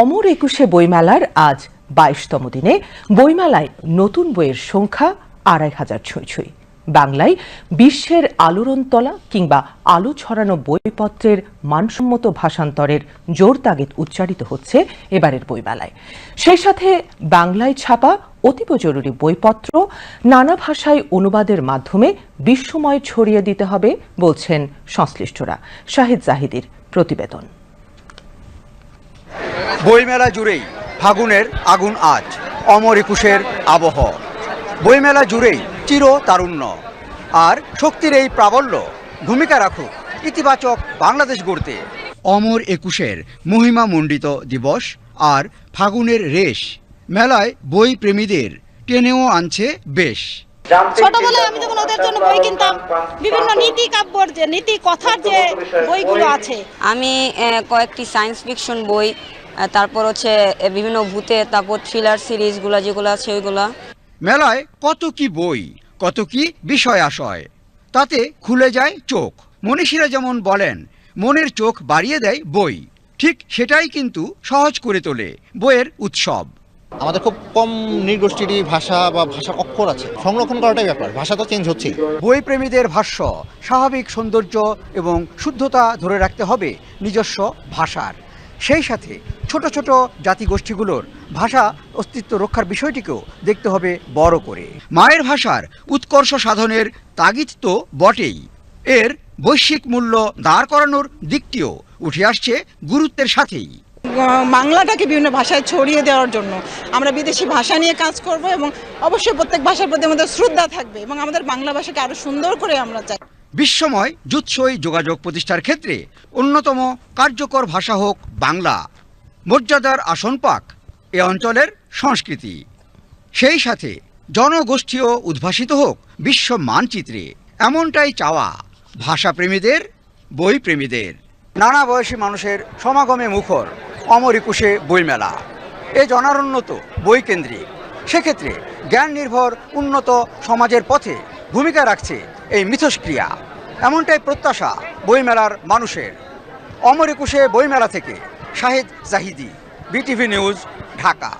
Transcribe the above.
অমর একুশে বইমেলার আজ বাইশতম দিনে বইমেলায় নতুন বইয়ের সংখ্যা আড়াই হাজার ছুঁই ছুঁই। বাংলায় বিশ্বের আলোড়ন তলা কিংবা আলো ছড়ানো বইপত্রের মানসম্মত ভাষান্তরের জোর তাগিদ উচ্চারিত হচ্ছে এবারের বইমেলায়। সেই সাথে বাংলায় ছাপা অতীব জরুরি বইপত্র নানা ভাষায় অনুবাদের মাধ্যমে বিশ্বময় ছড়িয়ে দিতে হবে বলছেন সংশ্লিষ্টরা। শাহিদ জাহিদির প্রতিবেদন। বইমেলা জুড়েই ফাগুনের আগুন আজ অমর একুশের আবহ। বইমেলা জুড়েই চির তারুণ্য। আর শক্তির এই প্রাবল্য ভূমিকা রাখুক ইতিবাচক বাংলাদেশ গড়তে। অমর একুশের মহিমা মণ্ডিত দিবস আর ফাগুনের রেশ মেলায় বই প্রেমীদের টেনেও আনছে বেশ। ছোটবেলায় আমি যখন ওদের জন্য বই কিনতাম। বিভিন্ন নীতি কাব্যর যে নীতি কথার যে বইগুলো আছে। আমি কয়েকটি সায়েন্স ফিকশন বই তারপর হচ্ছে বিভিন্ন ভূতে তারপর থ্রিলার সিরিজগুলো যেগুলো আছে ওইগুলা। মেলায় কত কি বই কত কি বিষয় আশয় তাতে খুলে যায় চোখ। মনীষীরা যেমন বলেন মনের চোখ বাড়িয়ে দেয় বই ঠিক সেটাই কিন্তু সহজ করে তোলে বইয়ের উৎসব। আমাদের খুব কম নৃগোষ্ঠীরই ভাষা বা ভাষা অক্ষর আছে। সংরক্ষণ করাটাই ব্যাপার ভাষা তো চেঞ্জ হচ্ছে বই প্রেমীদের ভাষ্য স্বাভাবিক সৌন্দর্য এবং শুদ্ধতা ধরে রাখতে হবে নিজস্ব ভাষার। সেই সাথে ছোট ছোট জাতিগোষ্ঠীগুলোর ভাষা অস্তিত্ব রক্ষার বিষয়টিকেও দেখতে হবে বড় করে। মায়ের ভাষার উৎকর্ষ সাধনের তাগিদ তো বটেই। এর বৈশ্বিক মূল্য দাঁড় করানোর দিকটিও উঠে আসছে গুরুত্বের সাথেই। বাংলাটাকে বিভিন্ন ভাষায় ছড়িয়ে দেওয়ার জন্য আমরা বিদেশি ভাষা নিয়ে কাজ করব এবং অবশ্যই প্রত্যেক ভাষার প্রতি আমাদের শ্রদ্ধা থাকবে এবং আমাদের বাংলা ভাষাকে আরও সুন্দর করে আমরা চাই। বিশ্বময় জুৎসই যোগাযোগ প্রতিষ্ঠার ক্ষেত্রে অন্যতম কার্যকর ভাষা হোক বাংলা। মর্যাদার আসন পাক এ অঞ্চলের সংস্কৃতি। সেই সাথে জনগোষ্ঠীও উদ্ভাসিত হোক বিশ্ব মানচিত্রে, এমনটাই চাওয়া ভাষাপ্রেমীদের বই প্রেমীদের নানা বয়সী মানুষের সমাগমে মুখর অমর একুশে বইমেলা। এ জনারণ্যত বই কেন্দ্রিক সেক্ষেত্রে জ্ঞান নির্ভর উন্নত সমাজের পথে ভূমিকা রাখছে এই মিথস্ক্রিয়া। এমনটাই প্রত্যাশা বইমেলার মানুষের। অমর একুশে বইমেলা থেকে Shahed Zahidi BTV news Dhaka